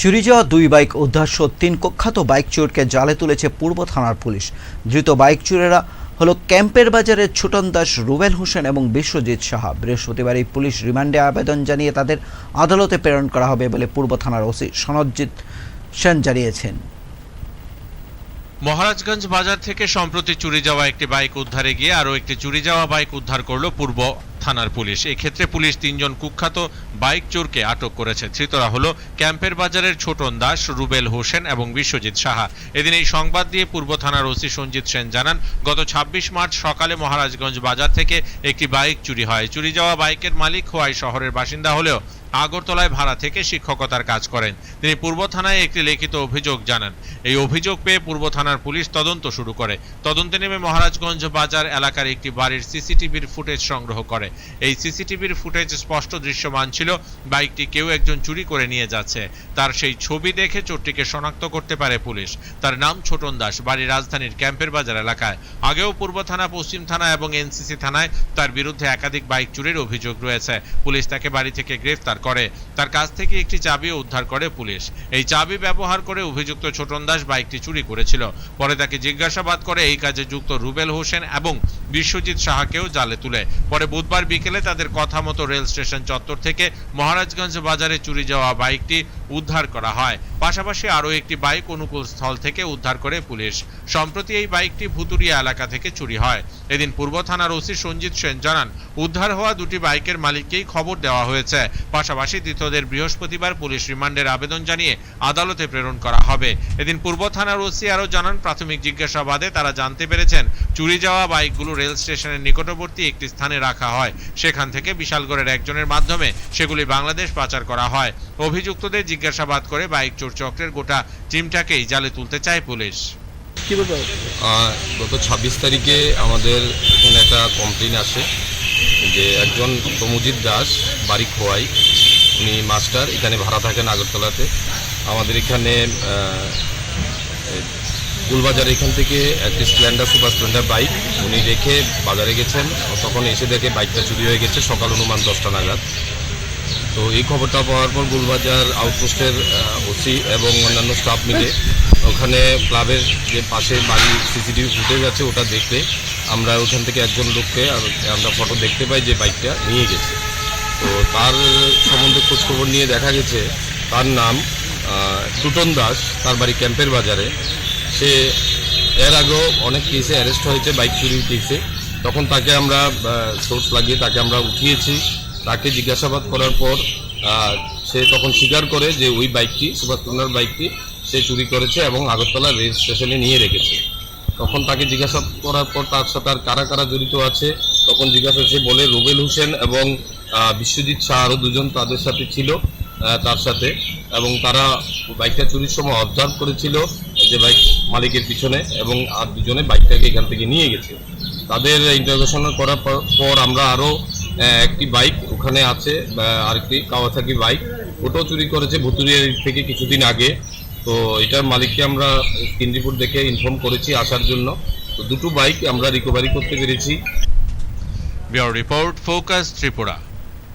চুরি যাওয়া দুই বাইক উদ্ধার সহ তিন কুখ্যাত বাইক চোরকে জালে তুলেছে পূর্ব থানার পুলিশ। ধৃত বাইক চোরেরা হলো ক্যাম্পের বাজারের ছোটন দাস, রুবেল হোসেন এবং বিশ্বজিৎ সাহা। বৃহস্পতিবার এই পুলিশ রিমান্ডে আবেদন জানিয়ে তাদের আদালতে প্রেরণ করা হবে বলে পূর্ব থানার ওসি সনজিৎ সেন জানিয়েছেন। মহারাজগঞ্জ বাজার থেকে সম্প্রতি চুরি যাওয়া একটি বাইক উদ্ধারে গিয়ে আরও একটি চুরি যাওয়া বাইক উদ্ধার করল পূর্ব থানার পুলিশ। এই ক্ষেত্রে পুলিশ তিনজন কুখ্যাত বাইক চোরকে আটক করেছে। ধৃতরা হলো ক্যাম্পের বাজারের ছোটন দাস, রুবেল হোসেন এবং বিশ্বজিৎ সাহা। এদিন এই সংবাদ দিয়ে পূর্ব থানার ওসি সঞ্জিত সেন জানান, গত ২৬ মার্চ সকালে মহারাজগঞ্জ বাজার থেকে একটি বাইক চুরি হয়। চুরি যাওয়া বাইকের মালিক খোয়াই শহরের বাসিন্দা হলেও আগরতলায় ভাড়া থেকে শিক্ষকতার কাজ করেন। তিনি পূর্ব থানায় একটি লিখিত অভিযোগ জানান। এই অভিযোগ পেয়ে পূর্ব থানার পুলিশ তদন্ত শুরু করে। তদন্তে নেমে মহারাজগঞ্জ বাজার এলাকার একটি বাড়ির সিসিটিভির ফুটেজ সংগ্রহ করে। এই সিসিটিভির ফুটেজ স্পষ্ট দৃশ্যমান ছিল। বাইকটি কেউ একজন চুরি করে নিয়ে যাচ্ছে। তার সেই ছবি দেখে চোরটিকে শনাক্ত করতে পারে পুলিশ। তার নাম ছোটন দাস। বাড়ি রাজধানীর ক্যাম্পের বাজার এলাকায়। আগেও পূর্ব থানা, পশ্চিম থানা এবং এনসিসি থানায় তার বিরুদ্ধে একাধিক বাইক চুরির অভিযোগ রয়েছে। পুলিশ তাকে বাড়ি থেকে গ্রেফতার করে। তার কাছ থেকে একটি চাবিও উদ্ধার করে পুলিশ। এই চাবি ব্যবহার করে অভিযুক্ত ছোটন দাস বাইকটি চুরি করেছিল। পরে তাকে জিজ্ঞাসাবাদ করে এই কাজে যুক্ত রুবেল হোসেন এবং বিশ্বজিৎ সাহাকেও জালে তুলে। পরে বুধবার বিকেলে তাদের কথা মতো রেল স্টেশন চত্বর থেকে মহারাজগঞ্জ বাজারে চুরি যাওয়া বাইকটি উদ্ধার করা হয়। পাশাপাশি আরও একটি বাইক অনুকূল স্থল থেকে উদ্ধার করে পুলিশ। সম্প্রতি এই বাইকটি ভুতুরিয়া এলাকা থেকে চুরি হয়। এদিন পূর্ব থানার ওসি সঞ্জিত সেন জানান, উদ্ধার হওয়া দুটি বাইকের মালিককেই খবর দেওয়া হয়েছে। পাশাপাশি দ্বিতীয়দের বৃহস্পতিবার পুলিশ রিমান্ডের আবেদন জানিয়ে আদালতে প্রেরণ করা হবে। এদিন পূর্ব থানার ওসি আরও জানান, প্রাথমিক জিজ্ঞাসাবাদে তারা জানতে পেরেছেন, চুরি যাওয়া বাইকগুলো রেল স্টেশনের নিকটবর্তী একটি স্থানে রাখা হয়। সেখান থেকে বিশালগড়ের একজনের মাধ্যমে সেগুলি বাংলাদেশ পাচার করা হয়। অভিযুক্তদের জিজ্ঞাসাবাদ করে বাইক চোর চক্রের গোটা টিমটাকেই জালে তুলতে চায় পুলিশ। গত ছাব্বিশ তারিখে আমাদের এখানে একটা কমপ্লেন আসে যে একজন প্রমজিৎ দাস বাড়ি খোয়াই। উনি মাস্টার এখানে ভাড়া থাকেন আগরতলাতে। আমাদের এখানে গুলবাজার এখান থেকে একটি স্প্লেন্ডার সুপার স্প্লেন্ডার বাইক উনি রেখে বাজারে গেছেন। তখন এসে দেখে বাইকটা চুরি হয়ে গেছে সকাল অনুমান দশটা নাগাদ। তো এই খবরটা পাওয়ার পর গুলবাজার আউটপোস্টের ওসি এবং অন্যান্য স্টাফ মিলে ওখানে ক্লাবের যে পাশে বাড়ি সিসিটিভি ফুটেজ আছে, ওটা দেখতে আমরা ওখান থেকে একজন লোককে আর- আমরা ফটো দেখতে পাই যে বাইকটা নিয়ে গেছে। তো তার সম্বন্ধে খোঁজখবর নিয়ে দেখা গেছে, তার নাম টুটন দাস, তার বাড়ি ক্যাম্পের বাজারে। সে এর আগেও অনেক কেসে অ্যারেস্ট হয়েছে বাইক চুরির কেসে তখন তাকে আমরা সোর্স লাগিয়ে তাকে আমরা উঠিয়েছি। তাকে জিজ্ঞাসাবাদ করার পর সে তখন স্বীকার করে যে ওই বাইকটি, সুভাষ চন্দ্রার বাইকটি সে চুরি করেছে এবং আগরতলা রেল স্টেশনে নিয়ে রেখেছে। তখন তাকে জিজ্ঞাসা করার পর তার সাথে আর কারা কারা জড়িত আছে, তখন জিজ্ঞাসা সে বলে, রুবেল হোসেন এবং বিশ্বজিৎ শাহ আরও দুজন তাদের সাথে ছিল তার সাথে। এবং তারা বাইকটা চুরির সময় অবজার্ভ করেছিল যে বাইক মালিকের পিছনে এবং আর দুজনে বাইকটাকে এখান থেকে নিয়ে গেছে। তাদের ইন্টারভেশন করার পর- পর আমরা আরও একটি বাইক ওখানে আছে আরেকটি কাওয়াসাকি বাইক। ওটাও চুরি করেছে ভুতুরিয়া থেকে কিছুদিন আগে। তো এটার মালিককে আমরা স্ক্রিন রিপোর্ট দেখে ইনফর্ম করেছি আসার জন্য। তো দুটো বাইক আমরা রিকভারি করতে পেরেছি। Report, focus Tripura.